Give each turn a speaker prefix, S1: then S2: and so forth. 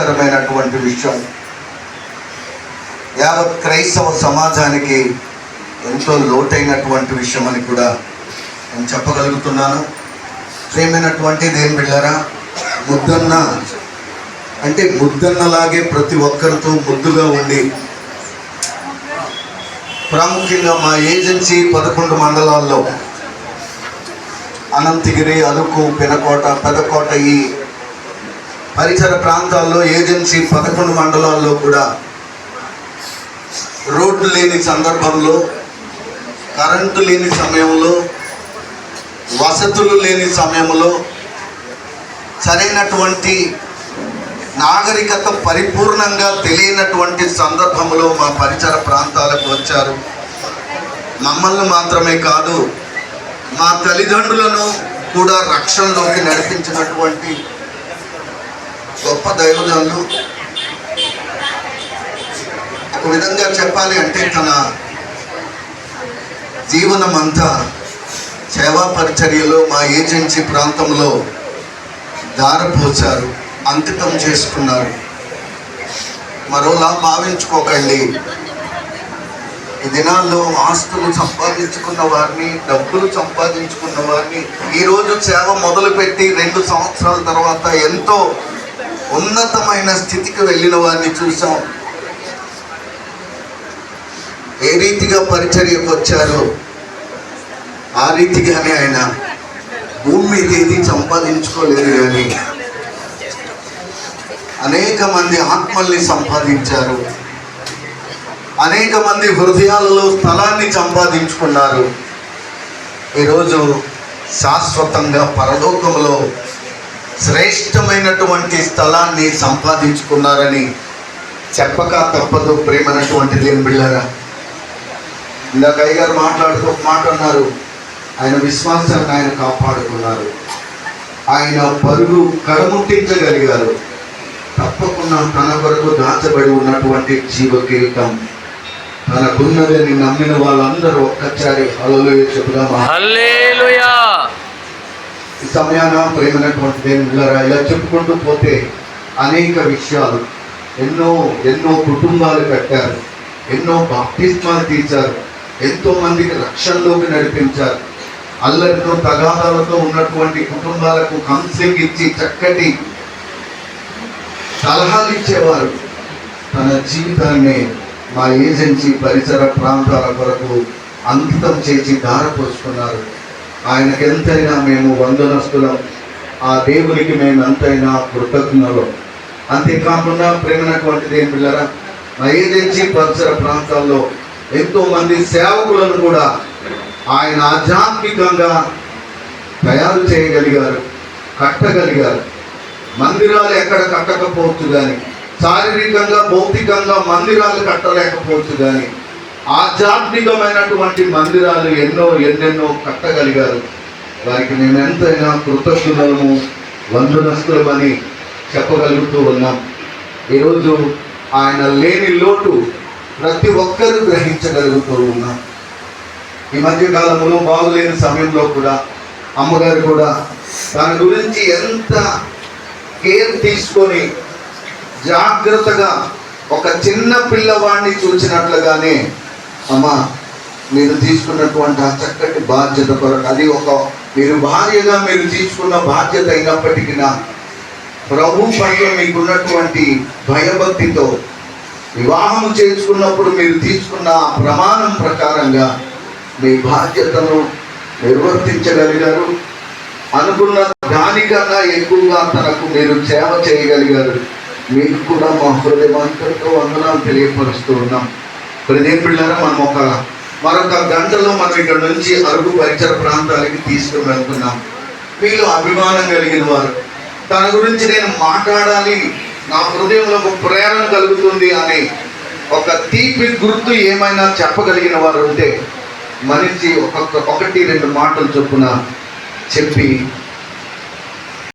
S1: బాధాకరమైనటువంటి విషయం. యావత్ క్రైస్తవ సమాజానికి ఎంతో లోటైనటువంటి విషయం అని కూడా నేను చెప్పగలుగుతున్నాను. ప్రేమైనటువంటి దేని బిళ్ళరా ముద్దన్న. అంటే ముద్దన్నలాగే ప్రతి ఒక్కరితో ముద్దుగా ఉండి ప్రాముఖ్యంగా మా ఏజెన్సీ పదకొండు మండలాల్లో అనంతగిరి అరకు పెనకోట పెదకోట ఈ పరిసర ప్రాంతాల్లో ఏజెన్సీ పదకొండు మండలాల్లో కూడా రోడ్లు లేని సందర్భంలో కరెంటు లేని సమయంలో వసతులు లేని సమయంలో సరైనటువంటి నాగరికత పరిపూర్ణంగా తెలియనటువంటి సందర్భంలో మా పరిసర ప్రాంతాలకు వచ్చారు. మమ్మల్ని మాత్రమే కాదు మా తల్లిదండ్రులను కూడా రక్షణలోకి నడిపించినటువంటి గొప్ప దైవజనులు. ఒక విధంగా చెప్పాలి అంటే తన జీవనం అంతా సేవా పరిచర్యలో మా ఏజెన్సీ ప్రాంతంలో దారపోచారు అంకితం చేసుకున్నారు. మరోలా భావించుకోకండి. ఈ దినాల్లో ఆస్తులు సంపాదించుకున్న వారిని డబ్బులు సంపాదించుకున్న వారిని ఈరోజు సేవ మొదలుపెట్టి రెండు సంవత్సరాల తర్వాత ఎంతో ఉన్నతమైన స్థితికి వెళ్ళిన వారిని చూసాం ఏ రీతిగా పరిచర్యకు వచ్చారో ఆ రీతిగానే ఆయన భూమి మీద ఏది సంపాదించుకోలేదు కానీ అనేక మంది ఆత్మల్ని సంపాదించారు. అనేక మంది హృదయాలలో స్థలాన్ని సంపాదించుకున్నారు. ఈరోజు శాశ్వతంగా పరలోకంలో శ్రేష్టమైనటువంటి స్థలాన్ని సంపాదించుకున్నారని చెప్పక తప్పదు ప్రేమనటువంటి దేని బిళ్ళారా? ఇందాక అయ్యగారు మాట్లాడుతూ ఒక మాట అన్నారు. ఆయన విశ్వాసాన్ని ఆయన కాపాడుకున్నారు. ఆయన పరుగు కడముట్టించగలిగారు తప్పకుండా తన కొరకు దాచబడి ఉన్నటువంటి జీవ కిరీటం తనకున్నదని నమ్మిన వాళ్ళందరూ ఒక్కసారి హలో చెబుదామా? ఈ సమయాన ప్రేమైనటువంటి దేవుళ్ళారా ఇలా చెప్పుకుంటూ పోతే అనేక విషయాలు. ఎన్నో ఎన్నో కుటుంబాలు కట్టారు. ఎన్నో బాప్తిస్మాలు తీర్చారు. ఎంతో మందికి రక్షణలోకి నడిపించారు. అల్లరితో తగాదాలతో ఉన్నటువంటి కుటుంబాలకు కౌన్సిలింగ్ ఇచ్చి చక్కటి సలహాలు ఇచ్చేవారు. తన జీవితాన్ని మా ఏజెన్సీ పరిసర ప్రాంతాల కొరకు అంకితం చేసి దారపోసుకున్నారు. ఆయనకి ఎంతైనా మేము వందనస్తులం. ఆ దేవునికి మేము ఎంతైనా కృతజ్ఞులం. అంతేకాకుండా ప్రేమైనటువంటిది ఏం పిల్లరా మా ఏజెన్సీ పరిసర ప్రాంతాల్లో ఎంతోమంది సేవకులను కూడా ఆయన ఆధ్యాత్మికంగా తయారు చేయగలిగారు కట్టగలిగారు. మందిరాలు ఎక్కడ కట్టకపోవచ్చు కానీ శారీరకంగా భౌతికంగా మందిరాలు కట్టలేకపోవచ్చు కానీ ఆధ్యాత్మికమైనటువంటి మందిరాలు ఎన్నో ఎన్నెన్నో కట్టగలిగారు. వారికి మేము ఎంతైనా కృతజ్ఞులము వందనస్తులమని చెప్పగలుగుతూ ఉన్నాం. ఈరోజు ఆయన లేని లోటు ప్రతి ఒక్కరూ గ్రహించగలుగుతూ ఉన్నాం. ఈ మధ్యకాలంలో బాగులేని సమయంలో కూడా అమ్మగారు కూడా దాని గురించి ఎంత కేర్ తీసుకొని జాగ్రత్తగా ఒక చిన్న పిల్లవాడిని చూసినట్లుగానే అమ్మా మీరు తీసుకున్నటువంటి ఆ చక్కటి బాధ్యత కొరకు అది ఒక మీరు భార్యగా మీరు తీసుకున్న బాధ్యత అయినప్పటికీ ప్రభు పట్ల మీకున్నటువంటి భయభక్తితో వివాహం చేసుకున్నప్పుడు మీరు తీసుకున్న ఆ ప్రమాణం ప్రకారంగా మీ బాధ్యతను నిర్వర్తించగలిగారు. అనుకున్న దానికన్నా ఎక్కువగా తనకు మీరు సేవ చేయగలిగారు. మీకు కూడా మా హృదయమంతటితో వందనాలు తెలియపరుస్తూ ఉన్నాం. ప్రదేం పిల్లరా మనం ఒక మరొక గంటలో మనం ఇక్కడ నుంచి అరకు పరిసర ప్రాంతాలకి తీసుకుని వెళ్తున్నాం. మీలో అభిమానం కలిగిన వారు తన గురించి నేను మాట్లాడాలి నా హృదయంలో ఒక ప్రేరణ కలుగుతుంది అని ఒక తీపి గుర్తు ఏమైనా చెప్పగలిగిన వారు ఉంటే మనిషి ఒక్కొక్క ఒకటి రెండు మాటలు చొప్పున చెప్పి